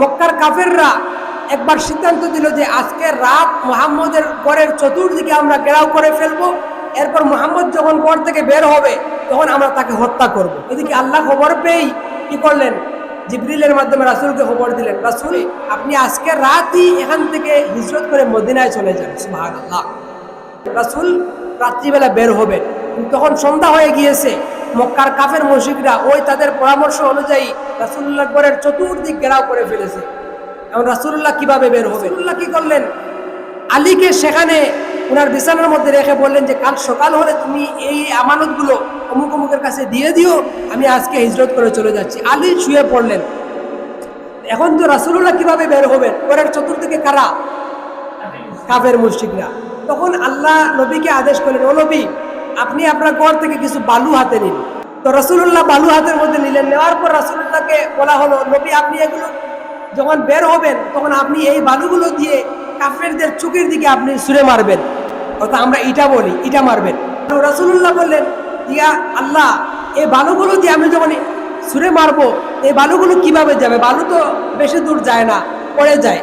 মক্কার কাফেররা একবার সিদ্ধান্ত দিল যে আজকে রাত মোহাম্মদের ঘরের চতুর্দিকে আমরা ঘেরাও করে ফেলব। এরপর মোহাম্মদ যখন ঘর থেকে বের হবে, তখন আমরা তাকে হত্যা করব। এদিকে আল্লাহ খবর পেয়েই কি করলেন? জিবরিলের মাধ্যমে রাসুলকে খবর দিলেন, রাসুল, আপনি আজকে রাতই এখান থেকে হিজরত করে মদিনায় চলে যান। সুহান আল্লাহ রাসুল রাত্রিবেলা বের হবেন। তখন সন্ধ্যা হয়ে গিয়েছে। মক্কার কাফের মসজিদরা ওই তাদের পরামর্শ অনুযায়ী রাসুল্লাহ ঘরের চতুর্দিক ঘেরাও করে ফেলেছে। এখন রাসুল্লাহ কীভাবে বের হবে? রাসুল্লাহ কি করলেন? আলীকে সেখানে ওনার বিছানার মধ্যে রেখে বললেন যে, কাল সকাল হলে তুমি এই আমানতগুলো অমুক অমুকের কাছে দিয়ে দিও, আমি আজকে হিজরত করে চলে যাচ্ছি। আলী শুয়ে পড়লেন। এখন তো রাসুল্লাহ কীভাবে বের হবেন ঘরের চতুর্দিকে কারা? কাফের মুশরিকরা। তখন আল্লাহ নবীকে আদেশ করলেন, ও নবী আপনি আপনার ঘর থেকে কিছু বালু হাতে নিন। তো রসুল্লাহ বালু হাতের মধ্যে নিলেন। নেওয়ার পর রাসুল্লাহকে বলা হলো, নবী, আপনি এগুলো যখন বের হবেন, তখন আপনি এই বালুগুলো দিয়ে কাফেরদের চোখের দিকে আপনি সুরে মারবেন। অর্থাৎ আমরা ইটা বলি, ইটা মারবেন। রাসুল্লাহ বললেন, ইয়া আল্লাহ, এই বালুগুলো দিয়ে আমি যখন সুরে মারবো, এই বালুগুলো কীভাবে যাবে? বালু তো বেশি দূর যায় না, পড়ে যায়।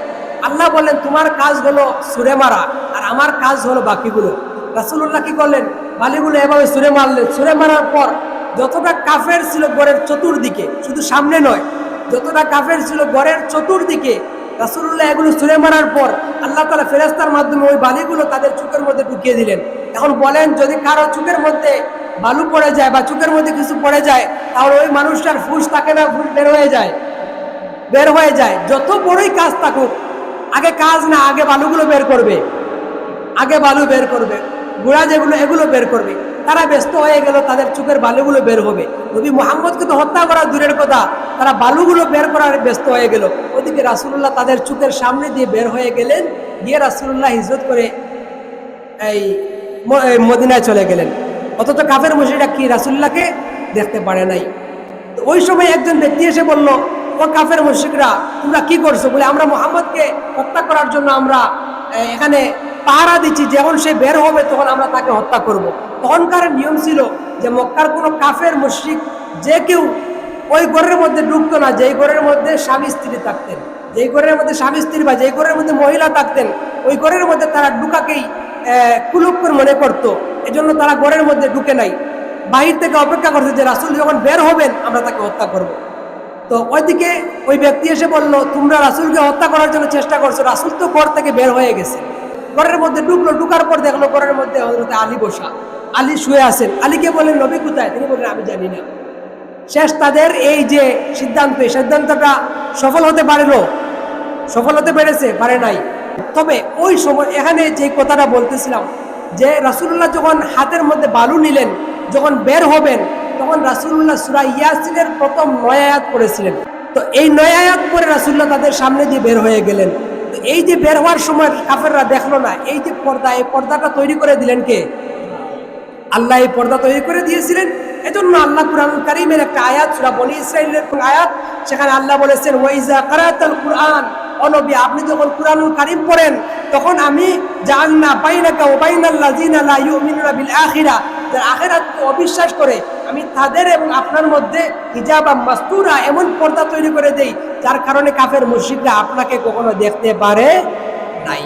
আল্লাহ বললেন, তোমার কাজ হলো সুরে মারা, আর আমার কাজ হলো বাকিগুলো। রাসুল্লাহ কি করলেন? বালিগুলো এভাবে সুরে মারলেন সুরে মারার পর যতটা কাফের ছিল গড়ের চতুর্দিকে, শুধু সামনে নয়, যতটা কাফের ছিল গড়ের চতুর্দিকে রাসুল্লাহ এগুলো সুরে মারার পর আল্লাহ তালা ফেরেস্তার মাধ্যমে ওই বালিগুলো তাদের চোখের মধ্যে ঢুকিয়ে দিলেন। এখন বলেন, যদি কারও চোখের মধ্যে বালু পড়ে যায় বা চোখের মধ্যে কিছু পড়ে যায়, তাহলে ওই মানুষটার ফুস থাকে না, ফুস বের হয়ে যায়, বের হয়ে যায়। যত বড়ই কাজ থাকুক, আগে কাজ না, আগে বালুগুলো বের করবে। আগে বালু বের করবে। গুড়া যেগুলো, এগুলো বের করবে। তারা ব্যস্ত হয়ে গেল, তাদের চোখের বালুগুলো বের হবে। নবী মোহাম্মদকে তো হত্যা করা দূরের কথা। তারা বালুগুলো বের করার ব্যস্ত হয়ে গেল। ওদিকে রাসুল্লাহ তাদের চোখের সামনে দিয়ে বের হয়ে গেলেন, গিয়ে রাসুল্লাহ হিজরত করে এই মদিনায় চলে গেলেন। অথচ কাফের মসজিদটা কি রাসুল্লাহকে দেখতে পারে নাই? তো ওই সময় একজন ব্যক্তি এসে বলল, ও কাফের মুশরিকরা, তোমরা কি করছ? বলে, আমরা মোহাম্মদকে হত্যা করার জন্য আমরা এখানে পাহারা দিচ্ছি, যখন সে বের হবে তখন আমরা তাকে হত্যা করব। তখনকার নিয়ম ছিল যে মক্কার কোনো কাফের, মুশরিক, যে কেউ ওই ঘরের মধ্যে ঢুকতো না, যেই ঘরের মধ্যে স্বামী স্ত্রী থাকতেন, যেই ঘরের মধ্যে স্বামী স্ত্রী বা যেই ঘরের মধ্যে মহিলা থাকতেন, ওই ঘরের মধ্যে তারা ঢুকাকেই কুলুপ্কর মনে করতো এজন্য তারা ঘরের মধ্যে ঢুকে নাই বাহির থেকে অপেক্ষা করছে যে রাসুল যখন বের হবেন, আমরা তাকে হত্যা করব। তো ওইদিকে ওই ব্যক্তি এসে বলল, তোমরা রাসুলকে হত্যা করার জন্য চেষ্টা করছ, রাসুল তো ঘর থেকে বের হয়ে গেছে ঘরের মধ্যে ঢুকলো, ঢুকার পর দেখল ঘরের মধ্যে হজরতে আলী বসা। আলী শুয়ে আছেন। আলীকে বললেন, নবী কোথায়? তিনি বললেন, আমি জানি না। শেষ তাদের এই যে সিদ্ধান্ত, এই সিদ্ধান্তটা সফল হতে পারল সফল হতে পেরেছে, পারে নাই। তবে ওই সময় এখানে যে কথাটা বলতেছিলাম, যে রাসুল্লাহ যখন হাতের মধ্যে বালু নিলেন, যখন বের হবেন, তখন রাসুল্লাহ সুরা ইয়াসিনের প্রথম নয় আয়াত করেছিলেন তো এই নয় আয়াত রাসুল্লাহ তাদের সামনে দিয়ে বের হয়ে গেলেন। এই যে বের হওয়ার সময় কাফেররা দেখল না, এই যে পর্দা, এই পর্দাটা তৈরি করে দিলেন কে? আল্লাহ এই পর্দা তৈরি করে দিয়েছিলেন। এজন্য আল্লাহ কুরআন কারীমের একটা আয়াত, সূরা বনি ইসরাইলের কোন আয়াত, সেখানে আল্লাহ বলেছেন ওয়াইজা কারাতাল কুরআন অনবী আপনি যখন কুরআনুল কারীম পড়েন, তখন আমি জাআলনা বাইনাকা ওয়া বাইনাল লা ইউমিনুনা বিল আখিরা যারা আখিরাতকে অবিশ্বাস করে আমি তাদের এবং আপনার মধ্যে হিজাব বা মাস্তুরা এমন পর্দা তৈরি করে দেই, যার কারণে কাফের মুর্শিদরা আপনাকে কখনো দেখতে পারে নাই।